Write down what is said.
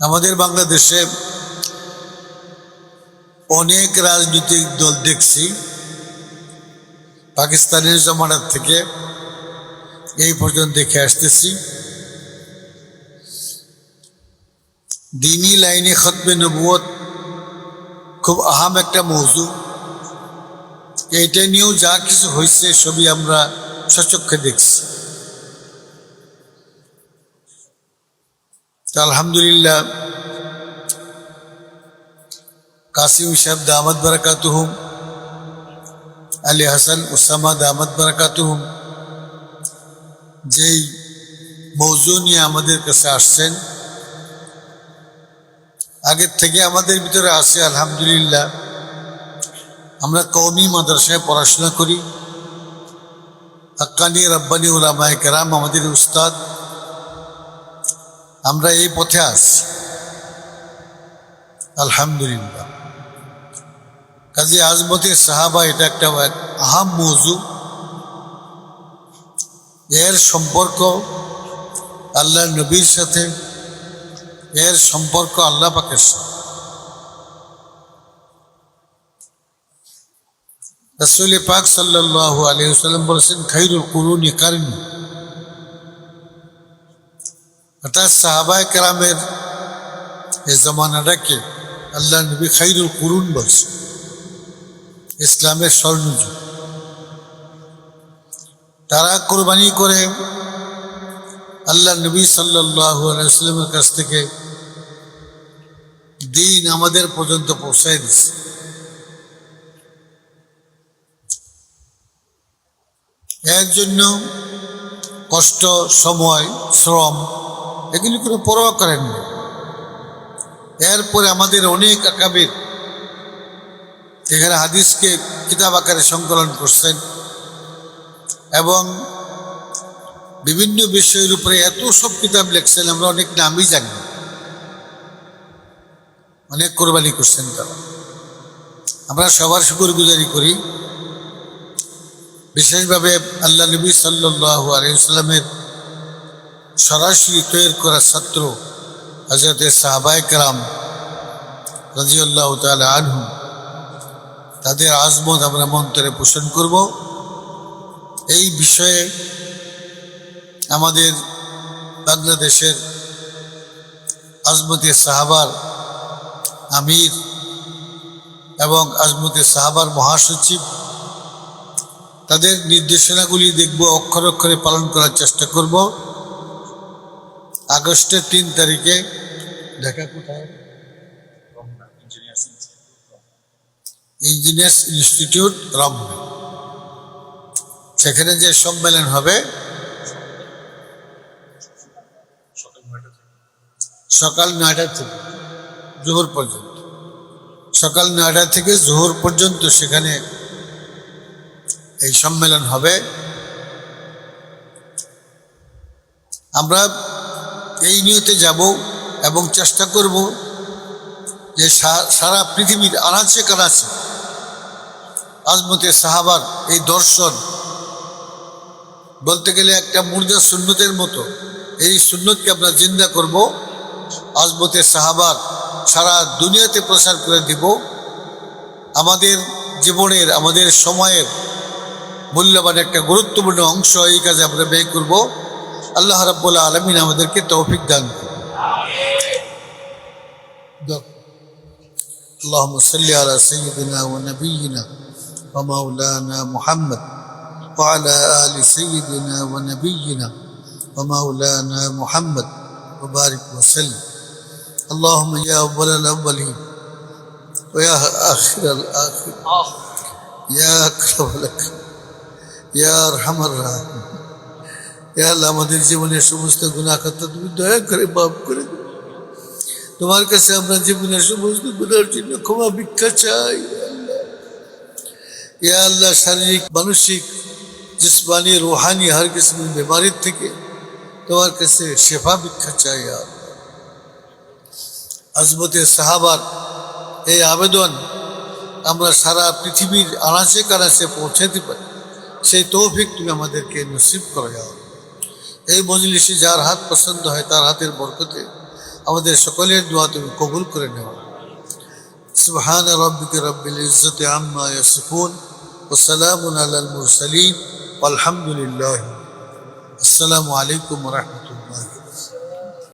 আমাদের বাংলাদেশে অনেক রাজনৈতিক দল দেখছি, পাকিস্তানের জমানার থেকে এই পর্যন্ত দেখে আসতেছি। দিনী লাইনে খতমে নবুয়ত খুব আহাম একটা মৌজু। এইটা নিয়েও যা কিছু হয়েছে সবই আমরা সচক্ষে দেখছি। আলহামদুলিল্লাহ। কাসিম সাহেব দামদ বারাকাতুহুম আলী হাসান উসামা দামদ বারাকাতুহুম যেই মৌজু নিয়ে আমাদের কাছে আসছেন, আগের থেকে আমাদের ভিতরে আছে আলহামদুলিল্লাহ। আমরা কৌমি মাদ্রাসায় পড়াশোনা করি। হাক্কানি রব্বানি উলামায় কেরাম আমাদের উস্তাদ আমরা এই পথে আছি। আলহামদুলিল্লাহ। কাজী আজমতের সাহাবা এটা একটা আহাম মৌজু। এর সম্পর্ক আল্লাহ নবীর সাথে, এর সম্পর্ক আল্লাহ পাকের সাথে। পাক সাল্লাহ আলহিহাল্লাম বলেছেন, খাইরুল কুরুন। কারণী অর্থাৎ সাহাবায় কেরামের এই জমানাটাকে আল্লাহ নবী খাইরুল কুরুন বলছে। ইসলামের স্বর্ণযুগ। তারা কোরবানি করে আল্লাহ নবী সাল্লাহ আলাইস্লামের কাছ থেকে দিন আমাদের পর্যন্ত পৌঁছায় দিচ্ছে এর জন্য কষ্ট, সময়, শ্রম এগুলি কোনো পরোয়া করেন না। এরপরে আমাদের অনেক আকাবির এখানে হাদিসকে কিতাব আকারে সংকলন করছেন এবং বিভিন্ন বিষয়ের উপরে এত সব কিতাব লিখছেন, আমরা অনেক নামই জানি অনেক কোরবানি করছেন তারা। আমরা সবার শুকুর গুজারি করি। বিশেষভাবে আল্লাহ নবী সাল্লাহ আলাইসাল্লামের সরাসরি তৈরি করা ছাত্র হজরত সাহাবায় কালাম রাজিউল্লাহ তাল আনহু, তাদের আজমত আমরা মন্তরে পোষণ করব। এই বিষয়ে আমাদের বাংলাদেশের আজমতে সাহাবার আমির এবং আজমতে সাহাবার মহাসচিব, তাদের নির্দেশনাগুলি দেখব, অক্ষর অক্ষরে পালন করার চেষ্টা করব। আগস্টের তিন তারিখে ঢাকা কোথায়? ইঞ্জিনিয়ার্স ইনস্টিটিউট রমনা সেখানে যে সম্মেলন হবে, সকাল নয়টা থেকে, জোহর পর্যন্ত। সকাল নয়টা থেকে জোহর পর্যন্ত সেখানে এই সম্মেলন হবে। আমরা এই নিয়তে যাব এবং চেষ্টা করব যে সারা পৃথিবীর আনাচে কানাচে আজমতে সাহাবার এই দর্শন বলতে গেলে একটা মুর্দা সুন্নতের মতো। এই সুন্নতকে আমরা জিন্দা করব আজমতে সাহাবার সারা দুনিয়াতে প্রসার করে দিব। আমাদের জীবনের, আমাদের সময়ের মূল্যবান একটা গুরুত্বপূর্ণ অংশ এই কাজে আমরা ব্যয় করব। আল্লাহ রাব্বুল্লাহ আলমিন আমাদেরকে তৌফিক দান করুন اللهم صل على سيدنا ونبينا ومولانا محمد وعلى آل سيدنا ونبينا ومولانا محمد وبارك وسلم اللهم يا أول الأولين ويا آخر الآخر يا أكرم لك يا أرحم الراحمين يا আল্লাহ, আমাদের জীবনের সমস্ত গুণাখাতা তুমি দয়া করে মাফ করে তোমার কাছে আমরা জীবনের সমস্ত গুণার জন্য ক্ষমা ভিক্ষা চাই ইয়া আল্লাহ। শারীরিক, মানসিক, জিসমানি, রোহানি হর কিসমের বিমারির থেকে তোমার কাছে শেফা ভিক্ষা চাই আজমতে সাহাবার এই আবেদন আমরা সারা পৃথিবীর আনাচে কানাচে পৌঁছাতে পারি। সেই তৌফিক তুমি আমাদেরকে নসিব করে যাও এই মজলিসে যার হাত পছন্দ হয় তার হাতের বরকতে আমাদের সকলের দোয়া তুমি কবুল করে নেওয়া। সুবহান রব্বিকে রব্বিল ইজ্জতে আম্মা ইয়াসিফুন ওয়া সালামুন আলাল মুরসালিন। আলহামদুলিল্লাহ আসসালামু আলাইকুম ওয়া রাহমাতুল্লাহ।